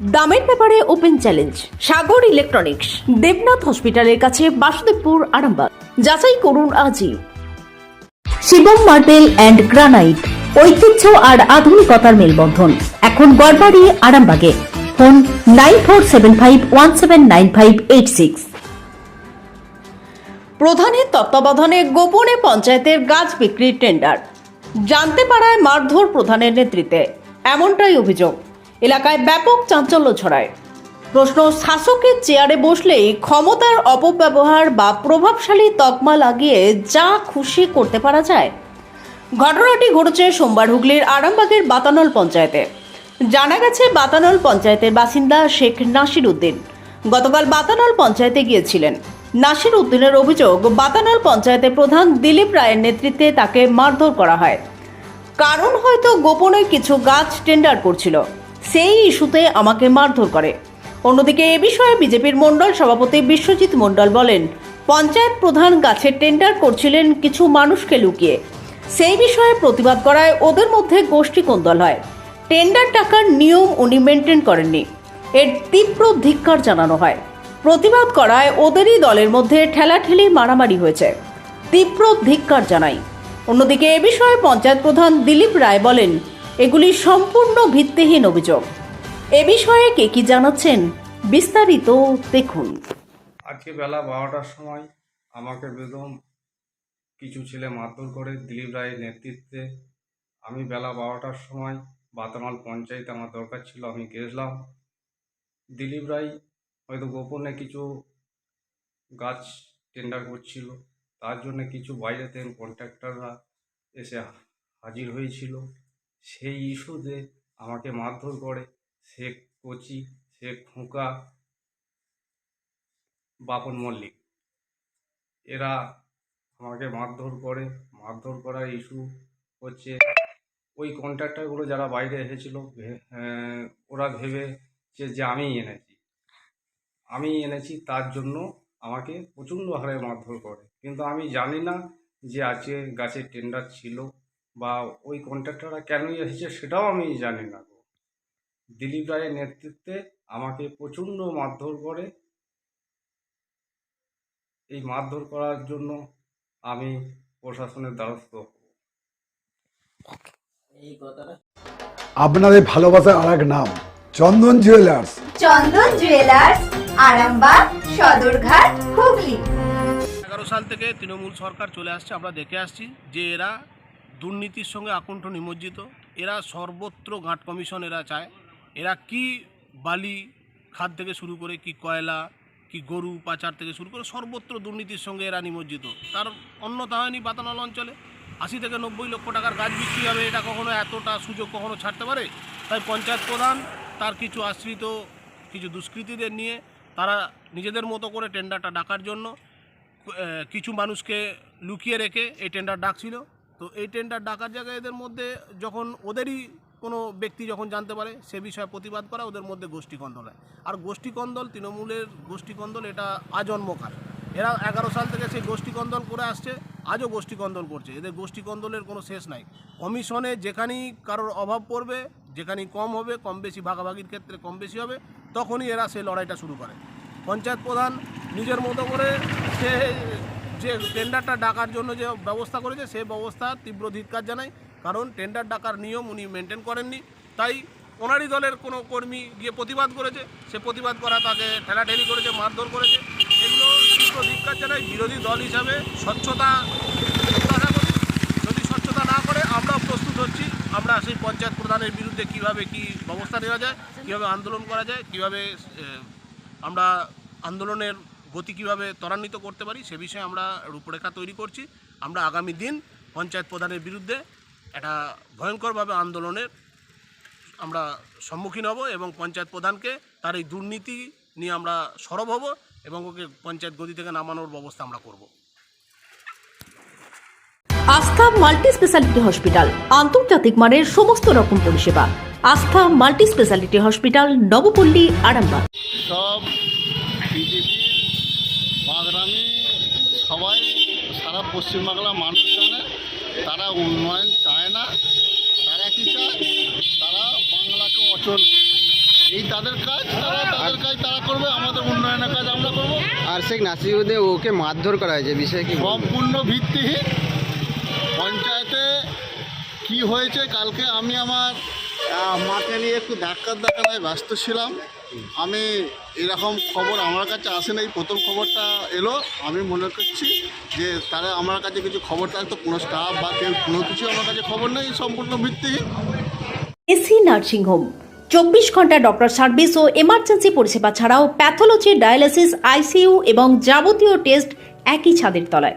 দামের ব্যাপারে open challenge, Sagar electronics, Debnath hospital কাছে বাসুদেবপুর, আরামবাগ। যাচাই করুন আজই। শিবম মার্বেল অ্যান্ড গ্রানাইট, ঐতিহ্য আর আধুনিকতার মেলবন্ধন। এখন গড়বাড়ি, আরামবাগে। Phone nine four seven five one seven nine five eight six. প্রধানের তত্ত্বাবধানে গোপনে পঞ্চায়েতের গাছ বিক্রির টেন্ডার। জানতে পারায় মারধর প্রধানের নেতৃত্বে। এমনটাই অভিযোগ। এলাকায় ব্যাপক চাঞ্চল্য ছড়ায়। প্রশ্ন, শাসকের চেয়ারে বসলেই ক্ষমতার অপব্যবহার বা প্রভাবশালী তকমা লাগিয়ে যা খুশি করতে পারা যায়। ঘটনাটি ঘটেছে সোমবার হুগলির আরামবাগের বাতানল পঞ্চায়েতে। জানা গেছে, বাতানল পঞ্চায়েতের বাসিন্দা শেখ নাসির উদ্দিন গতকাল বাতানল পঞ্চায়েতে গিয়েছিলেন। নাসির উদ্দিনের অভিযোগ, বাতানল পঞ্চায়েতের প্রধান দিলীপ রায়ের নেতৃত্বে তাকে মারধর করা হয়। কারণ হয়তো গোপনে কিছু গাছ টেন্ডার করছিল। সেই ইস্যুতে আমাকে মারধর করে। অন্যদিকে এ বিষয়ে বিজেপির মণ্ডল সভাপতি বিশ্বজিৎ মণ্ডল বলেন, পঞ্চায়েত প্রধান গাছের টেন্ডার করছিলেন কিছু মানুষকে লুকিয়ে। সেই বিষয়ে প্রতিবাদ করায় ওদের মধ্যে গোষ্ঠী কোন্দল হয়। টেন্ডার টাকার নিয়ম উনি মেনটেন করেননি। এর তীব্র ধিক্কার জানানো হয়। প্রতিবাদ করায় ওদেরই দলের মধ্যে ঠেলাঠেলি মারামারি হয়েছে। তীব্র ধিক্কার জানাই। অন্যদিকে এ বিষয়ে পঞ্চায়েত প্রধান দিলীপ রায় বলেন এগুলি সম্পূর্ণ ভিত্তিহীন অভিযোগ। এ বিষয়ে কে কি জানাচ্ছেন, বিস্তারিত দেখুন। আজকে বেলা বারোটার সময় আমাকে বেদম কিছু ছেলে মারধর করে দিলীপ রায়ের নেতৃত্বে আমি বেলা বারোটার সময় বাতামাল পঞ্চায়েতে আমার দরকার ছিল, আমি গেছিলাম দিলীপ রায় হয়তো গোপনে কিছু গাছ টেন্ডার করছিল, তার জন্য কিছু বাইরে থেকে কন্ট্রাক্টররা এসে হাজির হয়েছিল। সেই ইস্যুতে আমাকে মারধর করে। শেখ কচি শেখ খোঁকা, বাপন মল্লিক। এরা আমাকে মারধর করে। মারধর করার ইস্যু হচ্ছে ওই কন্ট্রাক্টারগুলো যারা বাইরে এসেছিল ওরা ভেবে যে আমিই এনেছি। আমি এনেছি, তার জন্য আমাকে প্রচণ্ড হারে মারধর করে। কিন্তু আমি জানি না যে আজকে গাছের টেন্ডার ছিল বা ওই কন্ট্রাক্টররা কেন এসেছে সেটাও আমি জানি না দিলীপ রায়ের নেতৃত্বে আমাকে প্রচণ্ড মারধর করে। এই মারধর করার জন্য আমি প্রশাসনের দ্বারস্থ হব। আপনাদের ভালোবাসার আর এক নাম চন্দন জুয়েলার্স। চন্দন জুয়েলার্স আরামবাগ সদরঘাট হুগলি। এগারো সাল থেকে তৃণমূল সরকার চলে আসছে আমরা দেখে আসছি যে এরা দুর্নীতির সঙ্গে আকণ্ঠ নিমজ্জিত। এরা সর্বত্র গাঁট কমিশন এরা চায়। এরা কি বালি খাদ থেকে শুরু করে, কি কয়লা, কি গরু পাচার থেকে শুরু করে সর্বত্র দুর্নীতির সঙ্গে এরা নিমজ্জিত। তার অন্যতা হয়নি বাতানল অঞ্চলে। আশি থেকে নব্বই লক্ষ টাকার গাছ বিক্রি হবে, এটা কখনো এতটা সুযোগ কখনো ছাড়তে পারে? তাই পঞ্চায়েত প্রধান, তার কিছু আশ্রিত, কিছু দুষ্কৃতীদের নিয়ে তারা নিজেদের মতো করে টেন্ডারটা ডাকার জন্য কিছু মানুষকে লুকিয়ে রেখে এই টেন্ডার ডাকছিল। তো এই টেন্ডার ডাকার জায়গায় এদের মধ্যে যখন ওদেরই কোনো ব্যক্তি যখন জানতে পারে, সে বিষয়ে প্রতিবাদ করা, ওদের মধ্যে গোষ্ঠী কন্দল হয়। আর গোষ্ঠী কন্দল তৃণমূলের গোষ্ঠী কন্দল এটা আজন্মকার এরা এগারো সাল থেকে সেই গোষ্ঠী কন্দল করে আসছে, আজও গোষ্ঠী কন্দল করছে। এদের গোষ্ঠী কন্দলের কোনো শেষ নাই। কমিশনে যেখানেই কারোর অভাব পড়বে, যেখানেই কম হবে, কম বেশি ভাগাভাগির ক্ষেত্রে কম বেশি হবে, তখনই এরা সেই লড়াইটা শুরু করে। পঞ্চায়েত প্রধান নিজের মতো করে সে যে টেন্ডারটা ডাকার জন্য যে ব্যবস্থা করেছে, সে ব্যবস্থা তীব্র ধিক্কার জানাই কারণ টেন্ডার ডাকার নিয়ম উনি মেনটেন করেননি। তাই ওনারই দলের কোনো কর্মী গিয়ে প্রতিবাদ করেছে। সে প্রতিবাদ করা তাকে ঠেলাঠেলি করেছে, মারধর করেছে। এগুলো তীব্র ধিক্কার জানাই বিরোধী দল হিসাবে স্বচ্ছতা যদি স্বচ্ছতা না করে, আমরাও প্রস্তুত হচ্ছি। আমরা সেই পঞ্চায়েত প্রধানের বিরুদ্ধে কীভাবে কি ব্যবস্থা নেওয়া যায়, কীভাবে আন্দোলন করা যায়, কীভাবে আমরা আন্দোলনের গতি কীভাবে ত্বরান্বিত করতে পারি সে বিষয়ে আমরা রূপরেখা তৈরি করছি। আমরা আগামী দিন পঞ্চায়েত প্রধানের বিরুদ্ধে একটা ভয়ঙ্করভাবে আন্দোলনের আমরা সম্মুখীন হব এবং পঞ্চায়েত প্রধানকে তার এই দুর্নীতি নিয়ে আমরা সরব হব এবং ওকে পঞ্চায়েত গদি থেকে নামানোর ব্যবস্থা আমরা করব। আস্থা মাল্টি স্পেশালিটি হসপিটাল আন্তর্জাতিক মানের সমস্ত রকম পরিষেবা। Astha multi speciality hospital Nabapally Arambagh. সব পশ্চিমবাংলার মানুষ জানে তারা উন্নয়ন চায় না তারা কি চায়? তারা বাংলাকে অচল। এই তাদের কাজ তারা তাদের কাজ তারা করবে আমাদের উন্নয়নের কাজ আমরা করব। আর শেখ নাসিরুদ্দিন ওকে মারধর করা হয়েছে বিষয়ে কি? সম্পূর্ণ ভিত্তিহীন। পঞ্চায়েতে কি হয়েছে কালকে আমি আমার মাকে নিয়ে একটু ডাক্তার দেখানোয় ব্যস্ত ছিলাম। আমি এরকম খবর আমার কাছে আসে নাই, প্রথম খবরটা এলো। আমি মনে করছি যে তারা আমার কাছে কিছু খবর থাকতো কোনো স্টাফ বা কেউ কোনো কিছু আমার কাছে খবর নেই, সম্পূর্ণ ভিত্তিহীন। এসি নার্সিংহোম চব্বিশ ঘণ্টা ডক্টর সার্ভিস ও এমার্জেন্সি পরিষেবা ছাড়াও প্যাথোলজি, ডায়ালিসিস, আইসিইউ এবং যাবতীয় টেস্ট একই ছাদের তলায়।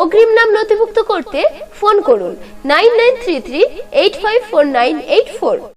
অগ্রিম নাম নথিভুক্ত করতে ফোন করুন। Nine nine three three eight five four nine eight four.